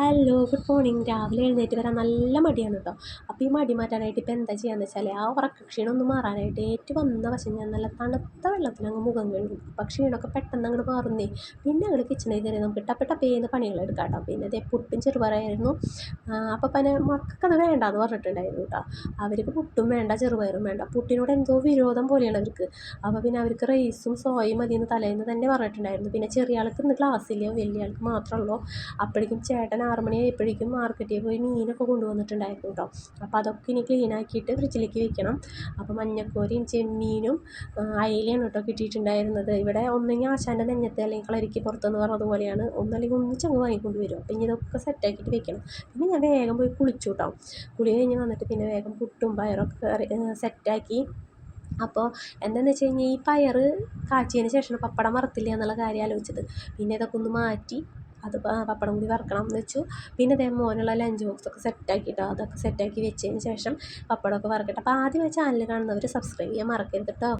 Hello good morning രാവിലെ എഴുന്നേറ്റ് വരാൻ നല്ല മടിയാണ് കേട്ടോ അപ്പോൾ ഈ മടി മാറ്റാനായിട്ട് ഇപ്പോൾ എന്താ ചെയ്യാന്ന് വെച്ചാൽ ആ ഉറക്കക്ഷീണം ഒന്ന് മാറാനായിട്ട് ഏറ്റവും വന്ന വശം ഞാൻ നല്ല തണുത്ത വെള്ളത്തിൽ അങ്ങ് മുഖം കഴുകും. അപ്പോൾ ക്ഷീണമൊക്കെ പെട്ടെന്ന് അങ്ങോട്ട് മാറുന്നേ. പിന്നെ അങ്ങോട്ട് കിച്ചണിൽ കയറി നമുക്ക് ടപ്പ ടപ്പേന്ന് പണികൾ എടുക്കാട്ടോ കേട്ടോ പിന്നെ അതേ പുട്ടും ചെറുപയറായിരുന്നു അപ്പോൾ പിന്നെ മക്കൾക്കത് വേണ്ടാന്ന് പറഞ്ഞിട്ടുണ്ടായിരുന്നു കേട്ടോ അവർക്ക് പുട്ടും വേണ്ട ചെറുപയറും വേണ്ട. പുട്ടിനോട് എന്തോ വിരോധം പോലെയാണ് അവർക്ക് അപ്പോൾ പിന്നെ അവർക്ക് റൈസും സോയും മതിയെന്ന് തലേന്ന് തന്നെ പറഞ്ഞിട്ടുണ്ടായിരുന്നു. പിന്നെ ചെറിയ ആൾക്ക് ഇന്ന് ക്ലാസ്സില്ല വലിയ ആൾക്ക് മാത്രമേ ഉള്ളൂ. അപ്പോഴേക്കും ചേട്ടൻ ആറ് മണിയായപ്പോഴേക്കും മാർക്കറ്റിൽ പോയി മീനൊക്കെ കൊണ്ടുവന്നിട്ടുണ്ടായിരുന്നു കേട്ടോ. അപ്പോൾ അതൊക്കെ ഇനി ക്ലീൻ ആക്കിയിട്ട് ഫ്രിഡ്ജിലേക്ക് വെക്കണം. അപ്പോൾ മഞ്ഞക്കോരിയും ചെമ്മീനും അയിലയാണ് കേട്ടോ കിട്ടിയിട്ടുണ്ടായിരുന്നത്. ഇവിടെ ഒന്നെങ്കിൽ ആശാന്റെ നെഞ്ഞത്തെ അല്ലെങ്കിൽ കളരിക്ക് പുറത്തെന്ന് പറഞ്ഞതുപോലെയാണ് ഒന്നല്ലെങ്കിൽ ഒന്നിച്ചങ്ങ് വാങ്ങിക്കൊണ്ട് വരും അപ്പം ഇനി ഇതൊക്കെ സെറ്റാക്കിയിട്ട് വെക്കണം. പിന്നെ ഞാൻ വേഗം പോയി കുളിച്ചു കേട്ടോ. കുളി കഴിഞ്ഞ് വന്നിട്ട് പിന്നെ വേഗം പുട്ടും പയറൊക്കെ സെറ്റാക്കി അപ്പോൾ എന്താണെന്ന് വെച്ച് കഴിഞ്ഞാൽ ഈ പയർ കാച്ചിയതിന് ശേഷം പപ്പടം വറുത്തില്ല എന്നുള്ള കാര്യം ആലോചിച്ചത്. പിന്നെ ഇതൊക്കെ ഒന്ന് മാറ്റി അത് പപ്പടം കൂടി വറുക്കണം എന്ന് വെച്ചു. പിന്നെ അതേ മോനുള്ള ലഞ്ച് ബോക്സൊക്കെ സെറ്റാക്കിയിട്ടോ അതൊക്കെ സെറ്റാക്കി വെച്ചതിന് ശേഷം പപ്പടമൊക്കെ വറുക്കട്ടെ. അപ്പോൾ ആദ്യമായി ചാനൽ കാണുന്നവർ സബ്സ്ക്രൈബ് ചെയ്യാൻ മറക്കരുത് കേട്ടോ